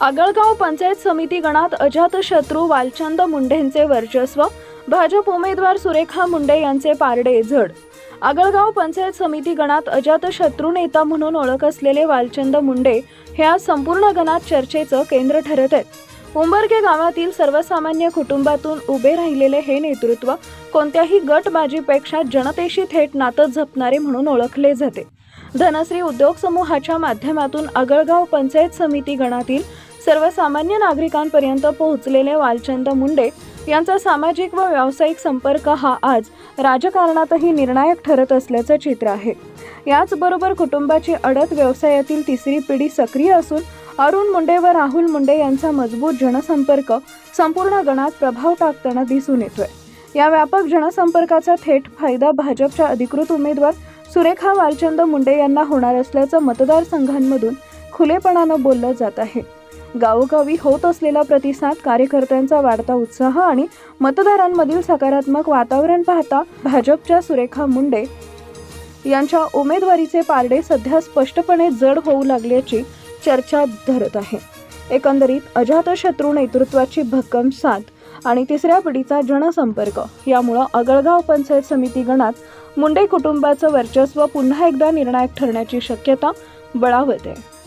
आगळगाव पंचायत समिती गणात अजातशत्रू वालचंद मुंडेंचे वर्चस्व भाजप उमेदवार सुरेखा मुंडे यांचे पारडे जड आगळगाव पंचायत समिती गणात अजातशत्रू नेता म्हणून ओळख असलेले वालचंद मुंडे हे आज संपूर्ण गणात चर्चेचं केंद्र ठरत आहेत. उंबरगे गावातील सर्वसामान्य कुटुंबातून उभे राहिलेले हे नेतृत्व कोणत्याही गटबाजीपेक्षा जनतेशी थेट नातं जपणारे म्हणून ओळखले जाते. धनश्री उद्योग समूहाच्या माध्यमातून आगळगाव पंचायत समिती गणातील सर्वसामान्य नागरिकांपर्यंत पोहोचलेले वालचंद मुंडे यांचा सामाजिक व व्यावसायिक संपर्क हा आज राजकारणातही निर्णायक ठरत असल्याचं चित्र आहे. याचबरोबर कुटुंबाची अडत व्यवसायातील तिसरी पिढी सक्रिय असून अरुण मुंडे व राहुल मुंडे यांचा मजबूत जनसंपर्क संपूर्ण गणात प्रभाव टाकताना दिसून येतोय. या व्यापक जनसंपर्काचा थेट फायदा भाजपच्या अधिकृत उमेदवार सुरेखा वालचंद मुंडे यांना होणार असल्याचं मतदारसंघांमधून खुलेपणानं बोललं जात आहे. गावोगावी होत असलेला प्रतिसाद कार्यकर्त्यांचा वाढता उत्साह आणि मतदारांमधील सकारात्मक वातावरण पाहता भाजपच्या सुरेखा मुंडे यांच्या उमेदवारीचे पारडे सध्या स्पष्टपणे जड होऊ लागल्याची चर्चा धरत आहे. एकंदरीत अजातशत्रू नेतृत्वाची भक्कम साथ आणि तिसऱ्या पिढीचा जनसंपर्क यामुळं अगळगाव पंचायत समिती गणात मुंडे कुटुंबाचं वर्चस्व पुन्हा एकदा निर्णायक ठरण्याची शक्यता बळावत आहे.